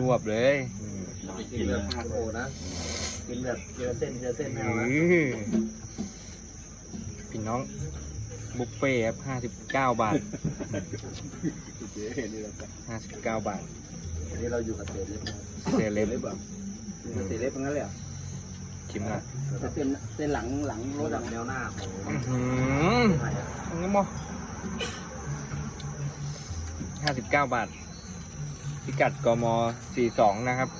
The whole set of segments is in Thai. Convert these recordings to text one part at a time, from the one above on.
รวบเลยกินแบบฮาร์ดโคร์นะกินแบบเจอเส้นเจอเส้นแนวนะอื้อพี่น้องบุฟเฟ่ครับห้าสิบเก้าบาทเจ๊นี่แหละห้าสิบเก้าบาทอันนี้เราอยู่กับเศษเล็บเซเลบเล็บแบบอยู่กับเศษเล็บทั้งนั้นเลยเหรอชิมหน่อยแต่เส้นเส้นหลังหลังรถแนวหน้าของอื้อหือไทยอะอันนี้มั้ห้าสิบเก้าบาท พิกัดกมสี่สองนะครับ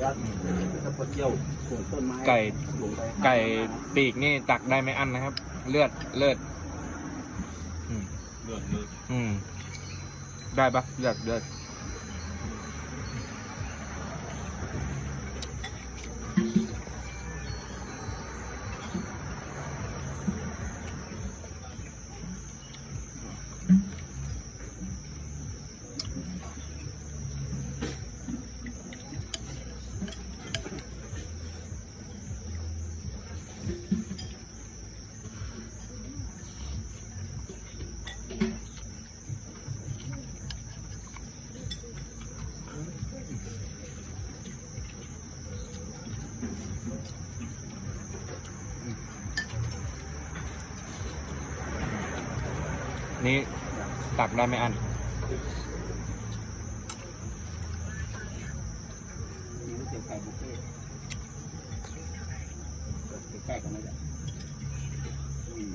แล้วถ้าพอเที่ยวสวนต้นไม้ไก่ลงไปไก่ปีกนี่ตักได้ไม่อั้นนะครับ เลือดเลือดอืมเลือดเลือดอืม ได้ปะเลือดเลือด นี่ตักได้ไม่อันไก่บุฟเฟ่ใกล้กันนั่นแหละอืม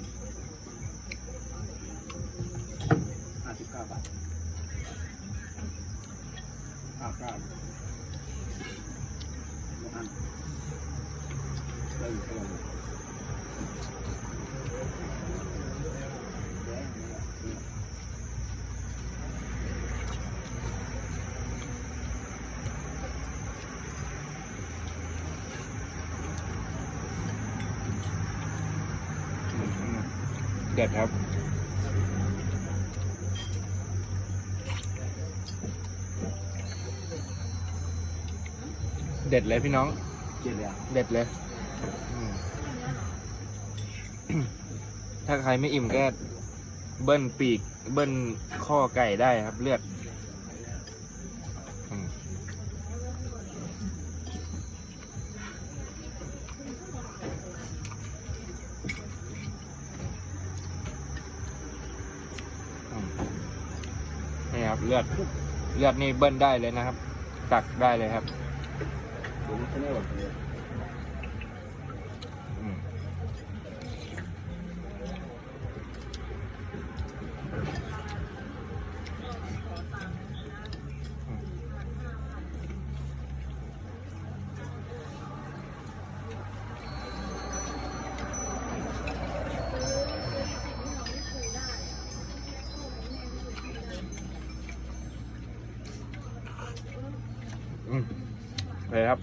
ห้าสิบเก้าบาทห้าเก้าอันหร่แย่นี่แหละนี่ เด็ดครับเด็ดเลยพี่น้อง เจ็ดเลยอะเด็ดเลยอืมถ้าใครไม่อิ่มก็เบิ้ลปีก เบิ้ลข้อไก่ได้ครับ เลือด ครับ เลือดเลือดนี่เบิ้ลได้เลยนะครับ ตักได้เลยครับ อืมเลยครับ